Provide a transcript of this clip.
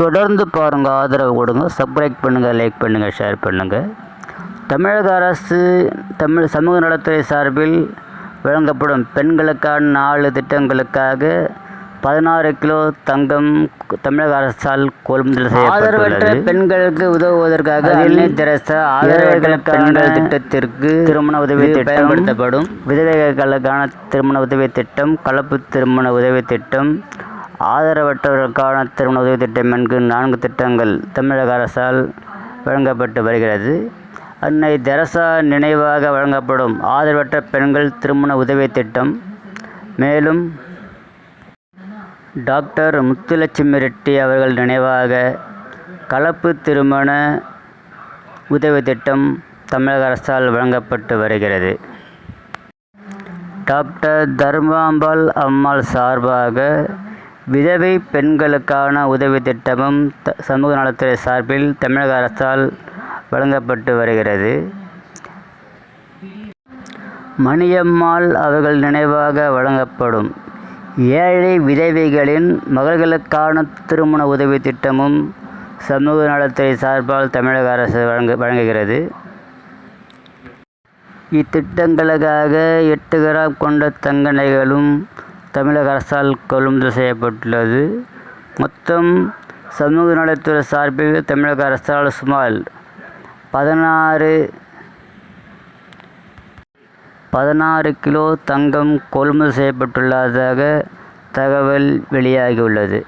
தொடர்ந்து பாருங்கள் ஆதரவு கொடுங்க சப்ஸ்கிரைப் பண்ணுங்கள் லைக் பண்ணுங்கள் ஷேர் பண்ணுங்கள் தமிழக அரசு தமிழ் சமூக நலத்துறை சார்பில் வழங்கப்படும் பெண்களுக்கான நாலு திட்டங்களுக்காக பதினாறு கிலோ தங்கம் தமிழக அரசால் கொள்முதல் செய்யப்பட்டுள்ளது. பெண்களுக்கு உதவுவதற்காக ஆதரவற்ற பெண்கள் திட்டத்திற்கு திருமண உதவி திட்டம் பயன்படுத்தப்படும். விதவைகளுக்கான திருமண உதவி திட்டம் கலப்பு திருமண உதவி திட்டம் ஆதரவற்றவர்களுக்கான திருமண உதவி திட்டம் என்கிற நான்கு திட்டங்கள் தமிழக அரசால் வழங்கப்பட்டு வருகிறது. அன்னை தெரசா நினைவாக வழங்கப்படும் ஆதரவற்ற பெண்கள் திருமண உதவி திட்டம். மேலும் டாக்டர் முத்துலட்சுமி ரெட்டி அவர்கள் நினைவாக கலப்பு திருமண உதவி திட்டம் தமிழக அரசால் வழங்கப்பட்டு வருகிறது. டாக்டர் தர்மாம்பாள் அம்மாள் சார்பாக விதவை பெண்களுக்கான உதவி திட்டமும் த சமூக நலத்துறை சார்பில் தமிழக அரசால் வழங்கப்பட்டு வருகிறது. மணியம்மாள் அவர்கள் நினைவாக வழங்கப்படும். ஏழை விதவைகளின் மகள்களுக்கான திருமண உதவி திட்டமும் சமூக நலத்துறை சார்பால் தமிழக அரசு வழங்க வழங்குகிறது. இத்திட்டங்களுக்காக எட்டு கிராம் கொண்ட தங்க நகைகளும் தமிழக அரசால் கொள்முதல் செய்யப்பட்டுள்ளது. மொத்தம் சமூக நலத்துறை சார்பில் தமிழக அரசால் சுமார் பதினாறு பதினாறு கிலோ தங்கம் கொள்முதல் செய்யப்பட்டுள்ளதாக தகவல் வெளியாகியுள்ளது.